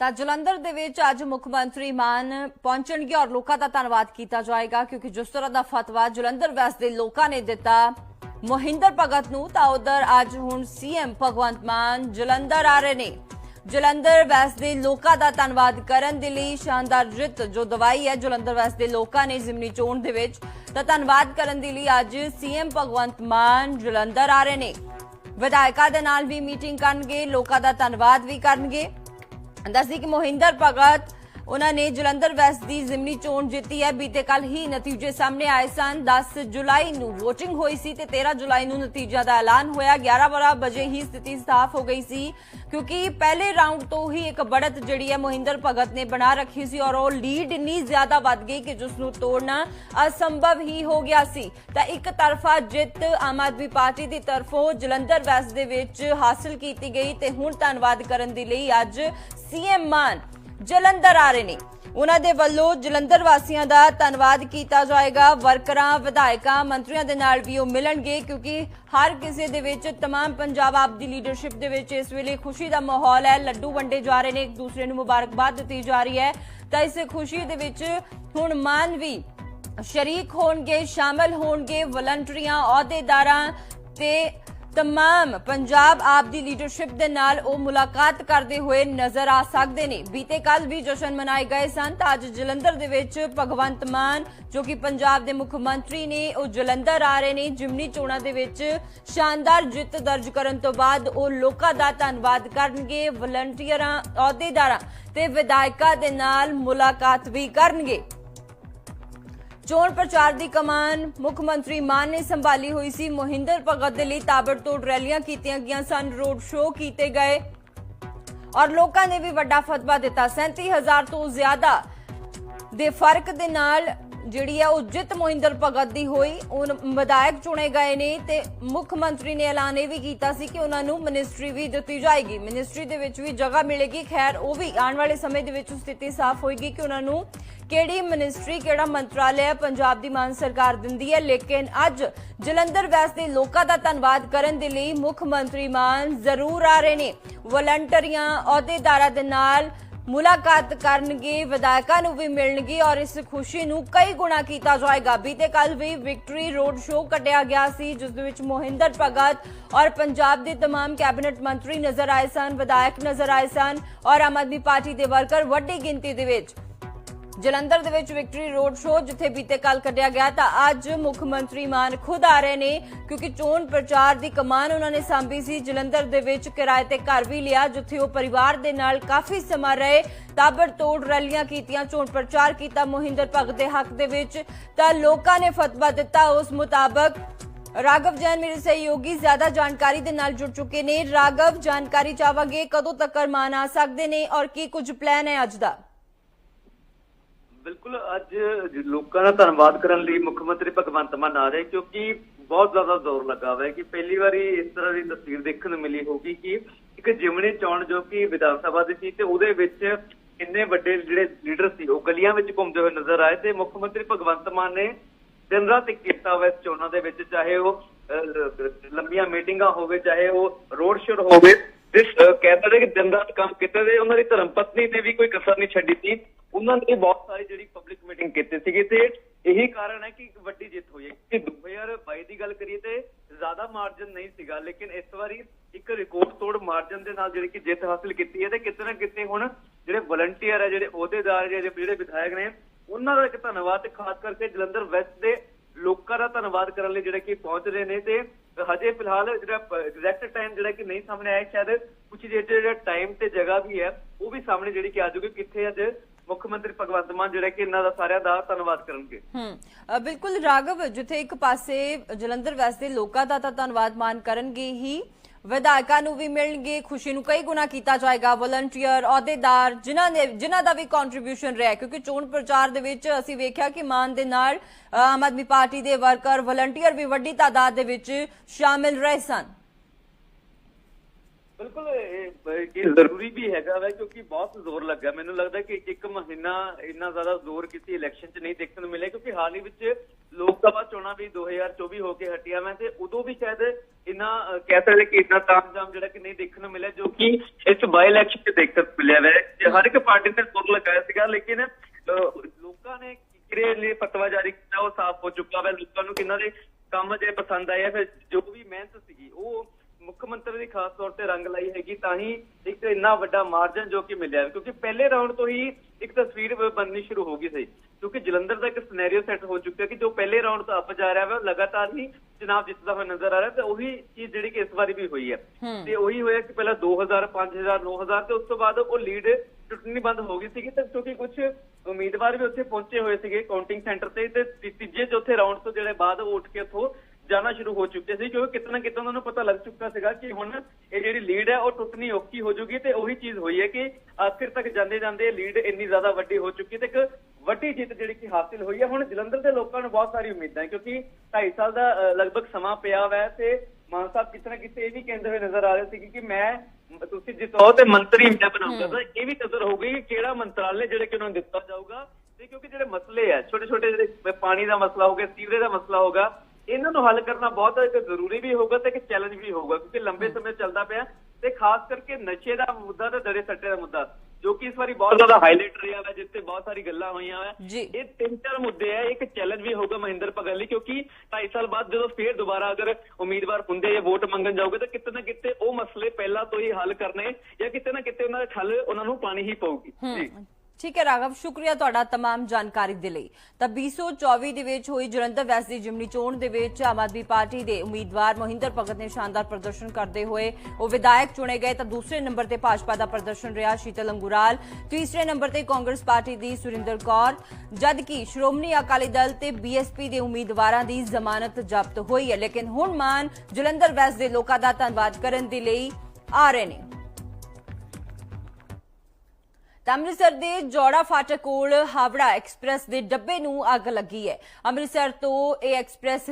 ਤਾਂ ਜਲੰਧਰ ਦੇ ਵਿੱਚ ਅੱਜ ਮੁੱਖ ਮੰਤਰੀ ਮਾਨ ਪਹੁੰਚਣਗੇ ਔਰ ਲੋਕਾਂ ਦਾ ਧੰਨਵਾਦ ਕੀਤਾ ਜਾਏਗਾ, ਕਿਉਂਕਿ ਜਿਸ ਤਰ੍ਹਾਂ ਦਾ ਫਤਵਾ ਜਲੰਧਰ ਵੈਸਟ ਦੇ ਲੋਕਾਂ ਨੇ ਦਿੱਤਾ ਮੋਹਿੰਦਰ ਭਗਤ ਨੂੰ, ਤਾਂ ਉਧਰ ਅੱਜ ਹੁਣ ਸੀਐਮ ਭਗਵੰਤ ਮਾਨ ਜਲੰਧਰ ਆ ਰਹੇ ਨੇ। ਜਲੰਧਰ ਵੈਸਟ ਦੇ ਲੋਕਾਂ ਦਾ ਧੰਨਵਾਦ ਕਰਨ ਦੇ ਲਈ ਸ਼ਾਨਦਾਰ ਜਿੱਤ ਜੋ ਦਵਾਈ ਹੈ ਜਲੰਧਰ ਵੈਸਟ ਦੇ ਲੋਕਾਂ ਨੇ ਜ਼ਿਮਨੀ ਚੋਣ ਦੇ ਵਿੱਚ, ਤਾਂ ਧੰਨਵਾਦ ਕਰਨ ਦੇ ਲਈ ਅੱਜ ਸੀਐਮ ਭਗਵੰਤ ਮਾਨ ਜਲੰਧਰ ਆ ਰਹੇ ਨੇ। ਵਿਧਾਇਕਾਂ ਦੇ ਨਾਲ ਵੀ ਮੀਟਿੰਗ ਕਰਨਗੇ, ਲੋਕਾਂ ਦਾ ਧੰਨਵਾਦ ਵੀ ਕਰਨਗੇ। ਦੱਸਦੀ ਕਿ ਮੋਹਿੰਦਰ ਭਗਤ ਉਹਨਾਂ ਨੇ ਜਲੰਧਰ ਵੈਸਟ ਦੀ ਜ਼ਿਮਨੀ ਚੋਣ ਜਿੱਤੀ ਹੈ। ਬੀਤੇ ਕੱਲ ਹੀ ਨਤੀਜੇ ਸਾਹਮਣੇ ਆਏ ਸਨ। 10 ਜੁਲਾਈ ਨੂੰ VOTING ਹੋਈ ਸੀ ਤੇ 13 ਜੁਲਾਈ ਨੂੰ ਨਤੀਜਾ ਦਾ ਐਲਾਨ ਹੋਇਆ। 11 ਵਜੇ ਹੀ ਸਥਿਤੀ ਸਾਫ਼ ਹੋ ਗਈ ਸੀ, ਕਿਉਂਕਿ ਪਹਿਲੇ ਰਾਊਂਡ ਤੋਂ ਹੀ ਇੱਕ ਬੜਤ ਜਿਹੜੀ ਹੈ ਮੋਹਿੰਦਰ ਭਗਤ ਨੇ ਬਣਾ ਰੱਖੀ ਸੀ ਔਰ ਉਹ ਲੀਡ ਇੰਨੀ ਜ਼ਿਆਦਾ ਵੱਧ ਗਈ ਕਿ ਜਿਸ ਨੂੰ ਤੋੜਨਾ ਅਸੰਭਵ ਹੀ ਹੋ ਗਿਆ ਸੀ। ਤਾਂ ਇੱਕ ਤਰਫਾ ਜਿੱਤ ਆਮ ਆਦਮੀ ਪਾਰਟੀ ਦੀ ਤਰਫੋਂ ਜਲੰਧਰ ਵੈਸਟ ਦੇ ਵਿੱਚ ਹਾਸਲ ਕੀਤੀ ਗਈ ਤੇ ਹੁਣ ਧੰਨਵਾਦ ਕਰਨ ਦੇ ਲਈ ਅੱਜ ਸੀਐਮ ਮਾਨ ਜਲੰਧਰ ਆ ਰਹੇ ਨੇ ਉਹਨਾਂ ਦੇ ਵੱਲੋਂ ਜਲੰਧਰ ਵਾਸੀਆਂ ਦਾ ਧੰਨਵਾਦ ਕੀਤਾ ਜਾਏਗਾ ਵਰਕਰਾਂ ਵਿਧਾਇਕਾਂ ਮੰਤਰੀਆਂ ਦੇ ਨਾਲ ਵੀ ਉਹ ਮਿਲਣਗੇ ਕਿਉਂਕਿ ਹਰ ਕਿਸੇ ਦੇ ਵਿੱਚ तमाम ਪੰਜਾਬ ਆਪ ਦੀ ਲੀਡਰਸ਼ਿਪ ਦੇ ਵਿੱਚ ਇਸ ਵੇਲੇ ਖੁਸ਼ੀ ਦਾ ਮਾਹੌਲ ਹੈ ਲੱਡੂ ਵੰਡੇ ਜਾ ਰਹੇ ਨੇ ਇੱਕ ਦੂਸਰੇ ਨੂੰ ਮੁਬਾਰਕਬਾਦ ਦਿੱਤੀ ਜਾ ਰਹੀ ਹੈ ਤਾਂ ਇਸ ਖੁਸ਼ੀ ਦੇ ਵਿੱਚ ਹੁਣ ਮਾਨ ਵੀ ਸ਼ਰੀਕ ਹੋਣਗੇ ਸ਼ਾਮਲ ਹੋਣਗੇ ਵਲੰਟਰੀਆਂ ਅਹੁਦੇਦਾਰਾਂ ਤੇ ਤਮਾਮ ਪੰਜਾਬ ਆਪ ਦੀ ਲੀਡਰਸ਼ਿਪ ਦੇ ਨਾਲ ਉਹ ਮੁਲਾਕਾਤ ਕਰਦੇ ਹੋਏ ਨਜ਼ਰ ਆ ਸਕਦੇ ਨੇ ਬੀਤੇ ਕੱਲ ਵੀ ਜਸ਼ਨ ਮਨਾਏ ਗਏ ਸਨ ਤਾਂ ਅੱਜ ਜਲੰਧਰ ਦੇ ਵਿੱਚ ਭਗਵੰਤ ਮਾਨ ਜੋ ਕਿ ਪੰਜਾਬ ਦੇ ਮੁੱਖ ਮੰਤਰੀ ਨੇ ਉਹ ਜਲੰਧਰ ਆ ਰਹੇ ਨੇ ਜਿਮਨੀ ਚੋਣਾਂ ਦੇ ਵਿੱਚ ਸ਼ਾਨਦਾਰ ਜਿੱਤ ਦਰਜ ਕਰਨ ਤੋਂ ਬਾਅਦ ਉਹ ਲੋਕਾਂ ਦਾ ਧੰਨਵਾਦ ਕਰਨਗੇ ਵਲੰਟੀਅਰਾਂ ਅਹੁਦੇਦਾਰਾਂ ਤੇ ਵਿਧਾਇਕਾਂ ਦੇ ਨਾਲ ਮੁਲਾਕਾਤ ਵੀ ਕਰਨਗੇ ਚੋਣ ਪ੍ਰਚਾਰ ਦੀ ਕਮਾਨ ਮੁੱਖ ਮੰਤਰੀ ਮਾਨ ਨੇ ਸੰਭਾਲੀ ਹੋਈ ਸੀ। ਮੋਹਿੰਦਰ ਭਗਤ ਦੇ ਲਈ ਤਾਬੜਤੋੜ ਰੈਲੀਆਂ ਕੀਤੀਆਂ ਗਈਆਂ ਸਨ। ਰੋਡ ਸ਼ੋਅ ਕੀਤੇ ਗਏ ਔਰ ਲੋਕਾਂ ਨੇ ਵੀ ਵੱਡਾ ਫਤਵਾ ਦਿੱਤਾ। 37000 ਤੋਂ ਜ਼ਿਆਦਾ ਦੇ ਫ਼ਰਕ ਦੇ ਨਾਲ ਜਿਹੜੀ ਹੈ ਉਹ ਜਿੱਤ ਮੋਹਿੰਦਰ ਭਗਤ ਦੀ ਹੋਈ। ਉਹ ਵਿਧਾਇਕ ਚੁਣੇ ਗਏ ਨੇ ਤੇ ਮੁੱਖ ਮੰਤਰੀ ਨੇ ਐਲਾਨ ਇਹ ਵੀ ਕੀਤਾ ਸੀ ਕਿ ਉਹਨਾਂ ਨੂੰ ਮਿਨਿਸਟਰੀ ਵੀ ਦਿੱਤੀ ਜਾਏਗੀ। ਮਿਨਿਸਟਰੀ ਦੇ ਵਿੱਚ ਵੀ ਜਗ੍ਹਾ ਮਿਲੇਗੀ। ਖੈਰ, ਉਹ ਵੀ ਆਉਣ ਵਾਲੇ ਸਮੇਂ ਦੇ ਵਿੱਚ ਸਥਿਤੀ ਸਾਫ਼ ਹੋਏਗੀ ਕਿ ਉਹਨਾਂ ਨੂੰ ਕਿਹੜੀ ਮਿਨਿਸਟਰੀ ਕਿਹੜਾ ਮੰਤਰਾਲਾ ਪੰਜਾਬ ਦੀ ਮਾਨ ਸਰਕਾਰ ਦਿੰਦੀ ਹੈ ਲੇਕਿਨ ਅੱਜ ਜਲੰਧਰ ਵੈਸਟ ਦੇ ਲੋਕਾਂ ਦਾ ਧੰਨਵਾਦ ਕਰਨ ਦੇ ਲਈ ਮੁੱਖ ਮੰਤਰੀ ਮਾਨ ਜ਼ਰੂਰ ਆ ਰਹੇ ਨੇ ਵਲੰਟਰੀਆਂ ਅਹੁਦੇਦਾਰਾਂ ਦੇ ਨਾਲ ਮੁਲਾਕਾਤ ਕਰਨਗੇ ਵਿਧਾਇਕਾਂ ਨੂੰ ਵੀ ਮਿਲਣਗੇ ਔਰ ਇਸ ਖੁਸ਼ੀ ਨੂੰ ਕਈ ਗੁਣਾ ਕੀਤਾ ਜਾਏਗਾ ਬੀਤੇ ਕੱਲ ਵੀ ਵਿਕਟਰੀ ਰੋਡ ਸ਼ੋਅ ਕੱਢਿਆ ਗਿਆ ਸੀ ਜਿਸ ਦੇ ਵਿੱਚ ਮੋਹਿੰਦਰ ਭਗਤ ਔਰ ਪੰਜਾਬ ਦੇ तमाम ਕੈਬਨਿਟ ਮੰਤਰੀ ਨਜ਼ਰ ਆਏ ਸਨ ਵਿਧਾਇਕ ਨਜ਼ਰ ਆਏ ਸਨ ਔਰ ਆਮ ਆਦਮੀ ਪਾਰਟੀ ਦੇ ਵਰਕਰ ਵੱਡੀ ਗਿਣਤੀ ਦੇ ਵਿੱਚ ਜਲੰਧਰ ਦੇ ਵਿੱਚ ਵਿਕਟਰੀ ਰੋਡ ਸ਼ੋਅ ਜਿੱਥੇ ਬੀਤੇ ਕੱਲ ਕੱਢਿਆ ਗਿਆ ਤਾਂ ਅੱਜ ਮੁੱਖ ਮੰਤਰੀ ਮਾਨ ਖੁਦ ਆ ਰਹੇ ਨੇ, ਕਿਉਂਕਿ ਚੋਣ ਪ੍ਰਚਾਰ ਦੀ ਕਮਾਨ ਉਹਨਾਂ ਨੇ ਸੰਭੀ ਸੀ। ਜਲੰਧਰ ਦੇ ਵਿੱਚ ਕਿਰਾਏ ਤੇ ਘਰ ਵੀ ਲਿਆ, ਜਿੱਥੇ ਉਹ ਪਰਿਵਾਰ ਦੇ ਨਾਲ ਕਾਫੀ ਸਮਾਂ ਰਹੇ, ਤਾਬੜਤੋੜ ਰੈਲੀਆਂ ਕੀਤੀਆਂ, ਚੋਣ ਪ੍ਰਚਾਰ ਕੀਤਾ ਮੋਹਿੰਦਰ ਭਗਤ ਦੇ ਹੱਕ ਦੇ ਵਿੱਚ। ਤਾਂ ਲੋਕਾਂ ਨੇ ਫਤਵਾ ਦਿੱਤਾ ਉਸ ਮੁਤਾਬਕ। ਰਾਘਵ ਜੈਨ ਮੇਰੇ ਸਹਿਯੋਗੀ, ਜ਼ਿਆਦਾ ਜਾਣਕਾਰੀ ਦੇ ਨਾਲ ਜੁੜ ਚੁੱਕੇ ਨੇ। ਰਾਘਵ, ਜਾਣਕਾਰੀ ਚਾਹਾਂਗੇ ਕਦੋਂ ਤੱਕ ਮਾਨ ਆ ਸਕਦੇ ਨੇ ਔਰ ਕੀ ਕੁਝ ਪਲਾਨ ਹੈ ਅੱਜ ਦਾ? ਬਿਲਕੁਲ ਅੱਜ ਲੋਕਾਂ ਦਾ ਧੰਨਵਾਦ ਕਰਨ ਲਈ ਮੁੱਖ ਮੰਤਰੀ ਭਗਵੰਤ ਮਾਨ ਆ ਰਹੇ ਕਿਉਂਕਿ ਬਹੁਤ ਜ਼ਿਆਦਾ ਜ਼ੋਰ ਲੱਗਾ ਹੋਇਆ ਕਿ ਪਹਿਲੀ ਵਾਰੀ ਇਸ ਤਰ੍ਹਾਂ ਦੀ ਤਸਵੀਰ ਦੇਖਣ ਨੂੰ ਮਿਲੀ ਹੋਗੀ ਕਿ ਇੱਕ ਜਿਮਣੀ ਚੋਣ ਜੋ ਕਿ ਵਿਧਾਨ ਸਭਾ ਦੀ ਸੀ ਤੇ ਉਹਦੇ ਵਿੱਚ ਇੰਨੇ ਵੱਡੇ ਜਿਹੜੇ ਲੀਡਰ ਸੀ ਉਹ ਗਲੀਆਂ ਵਿੱਚ ਘੁੰਮਦੇ ਹੋਏ ਨਜ਼ਰ ਆਏ ਤੇ ਮੁੱਖ ਮੰਤਰੀ ਭਗਵੰਤ ਮਾਨ ਨੇ ਦਿਨ ਰਾਤ ਇੱਕ ਕੀਤਾ ਹੋਇਆ ਚੋਣਾਂ ਦੇ ਵਿੱਚ ਚਾਹੇ ਉਹ ਲੰਬੀਆਂ ਮੀਟਿੰਗਾਂ ਹੋਵੇ ਚਾਹੇ ਉਹ ਰੋਡ ਸ਼ੋਅ ਹੋਵੇ ਜਿਸ ਅਹ, ਕਹਿੰਦੇ ਨੇ ਕਿ ਦਿਨ ਰਾਤ ਕੰਮ ਕੀਤੇ ਤੇ ਉਹਨਾਂ ਦੀ ਧਰਮ ਪਤਨੀ ਨੇ ਵੀ ਕੋਈ ਕਸਰ ਨਹੀਂ ਛੱਡੀ ਸੀ। ਉਹਨਾਂ ਨੇ ਬਹੁਤ ਸਾਰੀ ਜਿਹੜੀ ਪਬਲਿਕ ਮੀਟਿੰਗ ਕੀਤੀ ਸੀਗੀ ਤੇ ਇਹੀ ਕਾਰਨ ਹੈ ਕਿ ਇੱਕ ਵੱਡੀ ਜਿੱਤ ਹੋਈ ਹੈ। ਕਿ 2022 ਦੀ ਗੱਲ ਕਰੀਏ ਤੇ ਜ਼ਿਆਦਾ ਮਾਰਜਨ ਨਹੀਂ ਸੀਗਾ, ਲੇਕਿਨ ਇਸ ਵਾਰੀ ਇੱਕ ਰਿਕਾਰਡ ਤੋੜ ਮਾਰਜਨ ਦੇ ਨਾਲ ਜਿਹੜੀ ਕਿ ਜਿੱਤ ਹਾਸਲ ਕੀਤੀ ਹੈ ਤੇ ਕਿਤੇ ਨਾ ਕਿਤੇ ਹੁਣ ਜਿਹੜੇ ਵਲੰਟੀਅਰ ਹੈ, ਜਿਹੜੇ ਅਹੁਦੇਦਾਰ ਜਿਹੜੇ ਵਿਧਾਇਕ ਨੇ, ਉਹਨਾਂ ਦਾ ਇੱਕ ਧੰਨਵਾਦ ਤੇ ਖਾਸ ਕਰਕੇ ਜਲੰਧਰ ਵੈਸਟ ਦੇ ਲੋਕਾਂ ਦਾ ਧੰਨਵਾਦ ਕਰਨ ਲਈ ਜਿਹੜੇ ਕਿ ਪਹੁੰਚ ਰਹੇ ਨੇ ਤੇ ਹਜੇ ਫਿਲਹਾਲ ਜਿਹੜਾ ਐਗਜ਼ੈਕਟ ਟਾਈਮ ਜਿਹੜਾ ਕਿ ਨਹੀਂ ਸਾਹਮਣੇ ਆਇਆ, ਸ਼ਾਇਦ ਕੁਝ ਜਿਹੜਾ ਟਾਈਮ ਤੇ ਜਗ੍ਹਾ ਵੀ ਹੈ, ਉਹ ਵੀ ਸਾਹਮਣੇ ਜਿਹੜੀ ਕਿ ਆ ਜਾਊਗੀ, ਕਿੱਥੇ ਅੱਜ ਮੁੱਖ ਮੰਤਰੀ ਭਗਵੰਤ ਮਾਨ, ਜਿਹੜਾ ਕਿ ਇਹਨਾਂ ਦਾ ਸਾਰਿਆਂ ਦਾ ਧੰਨਵਾਦ ਕਰਨਗੇ। ਹੂੰ ਬਿਲਕੁਲ ਰਾਘਵ, ਜਿੱਥੇ ਇੱਕ ਪਾਸੇ ਜਲੰਧਰ ਵੈਸਟ ਦੇ ਲੋਕਾਂ ਦਾ ਤਾਂ ਧੰਨਵਾਦ ਮਾਨ ਕਰਨਗੇ ਹੀ। ਵਿਧਾਇਕਾਂ ਨੂੰ ਵੀ ਮਿਲਣਗੇ, ਖੁਸ਼ੀ ਨੂੰ ਕਈ ਗੁਣਾ ਕੀਤਾ ਜਾਏਗਾ। ਵਲੰਟੀਅਰ, ਅਹੁਦੇਦਾਰ, ਜਿਨ੍ਹਾਂ ਨੇ, ਜਿਨ੍ਹਾਂ ਦਾ ਵੀ ਕੰਟਰੀਬਿਊਸ਼ਨ ਰਿਹਾ ਕਿਉਂਕਿ ਚੋਣ ਪ੍ਰਚਾਰ ਦੇ ਵਿੱਚ ਅਸੀਂ ਵੇਖਿਆ ਕਿ ਮਾਨ ਦੇ ਨਾਲ ਆਮ ਆਦਮੀ ਪਾਰਟੀ ਦੇ ਵਰਕਰ ਵਲੰਟੀਅਰ ਵੀ ਵੱਡੀ ਤਾਦਾਦ ਦੇ ਵਿੱਚ ਸ਼ਾਮਿਲ ਰਹੇ ਸਨ। ਬਿਲਕੁਲ, ਇਹ ਜ਼ਰੂਰੀ ਵੀ ਹੈਗਾ ਵਾ, ਕਿਉਂਕਿ ਬਹੁਤ ਜ਼ੋਰ ਲੱਗਾ। ਮੈਨੂੰ ਲੱਗਦਾ ਕਿ ਇੱਕ- ਮਹੀਨਾ ਇੰਨਾ ਜ਼ਿਆਦਾ ਜ਼ੋਰ ਕਿਸੇ ਇਲੈਕਸ਼ਨ 'ਚ ਨਹੀਂ ਦੇਖਣ ਨੂੰ ਮਿਲਿਆ, ਕਿਉਂਕਿ ਹਾਲ ਹੀ ਵਿੱਚ ਲੋਕ ਸਭਾ ਚੋਣਾਂ ਵੀ 2024 ਹੋ ਕੇ ਹਟੀਆਂ ਮੈਂ ਤੇ ਉਦੋਂ ਵੀ ਸ਼ਾਇਦ ਇੰਨਾ ਕਹਿ ਸਕਦੇ ਕਿ ਇੰਨਾ ਤਾਮਝਾਮ ਜਿਹੜਾ ਕਿ ਨਹੀਂ ਦੇਖਣ ਨੂੰ ਮਿਲਿਆ, ਜੋ ਕਿ ਇਸ ਬਾਈ ਇਲੈਕਸ਼ਨ 'ਚ ਦੇਖਣ ਨੂੰ ਮਿਲਿਆ ਵੈ। ਹਰ ਇੱਕ ਪਾਰਟੀ ਨੇ ਜ਼ੋਰ ਲਗਾਇਆ ਸੀਗਾ, ਲੇਕਿਨ ਲੋਕਾਂ ਨੇ ਕਿਰੇ ਲਈ ਫਤਵਾ ਜਾਰੀ ਕੀਤਾ, ਉਹ ਸਾਫ਼ ਹੋ ਚੁੱਕਾ ਵੈ। ਲੋਕਾਂ ਨੂੰ ਕਿੰਨਾ ਦੇ ਕੰਮ ਜੇ ਪਸੰਦ ਆਇਆ ਫਿਰ ਜੋ ਵੀ ਮਿਹਨਤ ਸੀਗੀ, ਉਹ ਮੁੱਖ ਮੰਤਰੀ ਦੀ ਖਾਸ ਤੌਰ ਤੇ ਰੰਗ ਲਾਈ ਹੈਗੀ ਤਾਂ ਹੀ ਇੱਕ ਇੰਨਾ ਵੱਡਾ ਮਾਰਜਨ ਜੋ ਕਿ ਮਿਲਿਆ ਕਿਉਂਕਿ ਪਹਿਲੇ ਰਾਉਂਡ ਤੋਂ ਹੀ ਇੱਕ ਤਸਵੀਰ ਬਣਨੀ ਸ਼ੁਰੂ ਹੋ ਗਈ ਸੀ। ਕਿਉਂਕਿ ਜਲੰਧਰ ਦਾ ਇੱਕ ਸਿਨੈਰੀਓ ਸੈੱਟ ਹੋ ਚੁੱਕਿਆ ਕਿ ਜੋ ਪਹਿਲੇ ਰਾਉਂਡ ਤੋਂ ਅੱਪ ਜਾ ਰਿਹਾ ਵਾ ਉਹ ਲਗਾਤਾਰ ਹੀ ਚੁਣਾਵ ਜਿੱਤਦਾ ਹੋਇਆ ਨਜ਼ਰ ਆ ਰਿਹਾ ਤੇ ਉਹੀ ਚੀਜ਼ ਜਿਹੜੀ ਕਿ ਇਸ ਵਾਰੀ ਵੀ ਹੋਈ ਹੈ। ਤੇ ਉਹੀ ਹੋਇਆ ਕਿ ਪਹਿਲਾਂ 2000 5000 9000 ਤੇ ਉਸ ਤੋਂ ਬਾਅਦ ਉਹ ਲੀਡ ਟੁੱਟਣੀ ਬੰਦ ਹੋ ਗਈ ਸੀਗੀ ਤੇ ਕਿਉਂਕਿ ਕੁਝ ਉਮੀਦਵਾਰ ਵੀ ਉੱਥੇ ਪਹੁੰਚੇ ਹੋਏ ਸੀਗੇ ਕਾਊਂਟਿੰਗ ਸੈਂਟਰ ਤੇ ਤੇ ਤੀ- ਤੀਜੇ ਚੌਥੇ ਰਾਉਂਡ ਤੋਂ ਜਿਹੜੇ ਬਾਅਦ ਉਹ ਉੱਠ ਕੇ ਉੱਥੋਂ ਜਾਣਾ ਸ਼ੁਰੂ ਹੋ ਚੁੱਕੇ ਸੀ ਕਿਉਂਕਿ ਕਿਤੇ ਨਾ ਕਿਤੇ ਉਹਨਾਂ ਨੂੰ ਪਤਾ ਲੱਗ ਚੁੱਕਾ ਸੀਗਾ ਕਿ ਹੁਣ ਇਹ ਜਿਹੜੀ ਲੀਡ ਹੈ ਉਹ ਟੁੱਟਣੀ ਔਖੀ ਹੋ ਜੂਗੀ ਤੇ ਉਹੀ ਚੀਜ਼ ਹੋਈ ਹੈ ਕਿ ਆਖਿਰ ਤੱਕ ਜਾਂਦੇ ਜਾਂਦੇ ਲੀਡ ਇੰਨੀ ਜ਼ਿਆਦਾ ਵੱਡੀ ਹੋ ਚੁੱਕੀ ਤੇ ਇੱਕ ਵੱਡੀ ਜਿੱਤ ਜਿਹੜੀ ਕਿ ਹਾਸਿਲ ਹੋਈ ਹੈ। ਹੁਣ ਜਲੰਧਰ ਦੇ ਲੋਕਾਂ ਨੂੰ ਬਹੁਤ ਸਾਰੀ ਉਮੀਦਾਂ ਹੈ ਕਿਉਂਕਿ 2.5 ਸਾਲ ਦਾ ਲਗਭਗ ਸਮਾਂ ਪਿਆ ਹੋਇਆ ਹੈ ਤੇ ਮਾਨ ਸਾਹਿਬ ਕਿਤੇ ਨਾ ਕਿਤੇ ਇਹ ਵੀ ਕਹਿੰਦੇ ਹੋਏ ਨਜ਼ਰ ਆ ਰਹੇ ਸੀ ਕਿ ਮੈਂ ਤੁਸੀਂ ਜਿਤਾਓ ਤੇ ਮੰਤਰੀ ਮੈਂ ਬਣਾਉਂਗਾ। ਤਾਂ ਇਹ ਵੀ ਕਦਰ ਹੋਊਗੀ ਕਿ ਕਿਹੜਾ ਮੰਤਰਾਲੇ ਜਿਹੜੇ ਕਿ ਉਹਨਾਂ ਨੂੰ ਦਿੱਤਾ ਜਾਊਗਾ ਤੇ ਕਿਉਂਕਿ ਜਿਹੜੇ ਮਸਲੇ ਆ ਛੋਟੇ ਛੋਟੇ ਜਿਹੜੇ ਪਾਣੀ ਦਾ ਮਸਲਾ ਹੋਗਾ ਸੀਵਰੇਜ ਦਾ ਮਸਲਾ ਹੋਗਾ ਇਹਨਾਂ ਨੂੰ ਹੱਲ ਕਰਨਾ ਬਹੁਤ ਇੱਕ ਜ਼ਰੂਰੀ ਵੀ ਹੋਊਗਾ ਤੇ ਇੱਕ ਚੈਲੰਜ ਵੀ ਹੋਊਗਾ ਕਿਉਂਕਿ ਲੰਬੇ ਸਮੇਂ ਚੱਲਦਾ ਪਿਆ ਤੇ ਖਾਸ ਕਰਕੇ ਨਸ਼ੇ ਦਾ ਮੁੱਦਾ ਤੇ ਦੜੇ ਸੱਟੇ ਦਾ ਮੁੱਦਾ ਜੋ ਕਿ ਇਸ ਵਾਰੀ ਬਹੁਤ ਜ਼ਿਆਦਾ ਹਾਈਲਾਈਟ ਰਿਹਾ ਹੈ ਜਿਸ ਤੇ ਬਹੁਤ ਸਾਰੀ ਗੱਲਾਂ ਹੋਈਆਂ ਹੈ। ਇਹ ਤਿੰਨ ਚਾਰ ਮੁੱਦੇ ਆ ਇੱਕ ਚੈਲੰਜ ਵੀ ਹੋਊਗਾ ਮਹਿੰਦਰ ਭਗਤ ਲਈ ਕਿਉਂਕਿ 2.5 ਸਾਲ ਬਾਅਦ ਜਦੋਂ ਫੇਰ ਦੁਬਾਰਾ ਅਗਰ ਉਮੀਦਵਾਰ ਹੁੰਦੇ ਜਾਂ ਵੋਟ ਮੰਗਣ ਜਾਓਗੇ ਤਾਂ ਕਿਤੇ ਨਾ ਕਿਤੇ ਉਹ ਮਸਲੇ ਪਹਿਲਾਂ ਤੋਂ ਹੀ ਹੱਲ ਕਰਨੇ ਜਾਂ ਕਿਤੇ ਨਾ ਕਿਤੇ ਉਹਨਾਂ ਦੇ ਹੱਲ ਉਹਨਾਂ ਨੂੰ ਪਾਣੀ ਹੀ ਪਊਗੀ। ਜੀ। ਠੀਕ ਹੈ ਰਾਘਵ ਸ਼ੁਕਰੀਆ ਤੁਹਾਡਾ तमाम ਜਾਣਕਾਰੀ ਦੇ ਲਈ ਤਾਂ 2024 ਦੇ ਵਿੱਚ ਹੋਈ ਜਲੰਧਰ ਵੈਸਟ ਦੀ ਜਿਮਨੀ ਚੋਣ ਦੇ ਵਿੱਚ ਆਮ ਆਦਮੀ ਪਾਰਟੀ ਦੇ ਉਮੀਦਵਾਰ ਮੋਹਿੰਦਰ ਭਗਤ ਨੇ ਸ਼ਾਨਦਾਰ ਪ੍ਰਦਰਸ਼ਨ ਕਰਦੇ ਹੋਏ ਉਹ ਵਿਧਾਇਕ ਚੁਣੇ ਗਏ ਤਾਂ ਦੂਸਰੇ ਨੰਬਰ ਤੇ ਭਾਜਪਾ ਦਾ ਪ੍ਰਦਰਸ਼ਨ ਰਿਹਾ ਸ਼ੀਤਲ ਅੰਗੁਰਾਲ ਤੀਸਰੇ ਨੰਬਰ ਤੇ ਕਾਂਗਰਸ ਪਾਰਟੀ ਦੀ ਸੁਰਿੰਦਰ ਕੌਰ ਜਦਕਿ ਸ਼੍ਰੋਮਣੀ ਅਕਾਲੀ ਦਲ ਤੇ ਬੀਐਸਪੀ ਦੇ ਉਮੀਦਵਾਰਾਂ ਦੀ ਜ਼ਮਾਨਤ ਜ਼ਬਤ ਹੋਈ ਹੈ ਲੇਕਿਨ ਹੁਣ ਮਾਨ ਜਲੰਧਰ ਵੈਸਟ ਦੇ ਲੋਕਾਂ ਦਾ ਧੰਨਵਾਦ ਕਰਨ ਦੇ ਲਈ ਆ ਰਹੇ ਨੇ ਅੰਮ੍ਰਿਤਸਰ ਦੇ ਜੋੜਾ ਫਾਟਕ ਕੋਲ ਹਾਵੜਾ ਐਕਸਪ੍ਰੈਸ ਦੇ ਡੱਬੇ ਨੂੰ ਅੱਗ ਲੱਗੀ ਹੈ। ਅੰਮ੍ਰਿਤਸਰ ਤੋਂ ਇਹ ਐਕਸਪ੍ਰੈਸ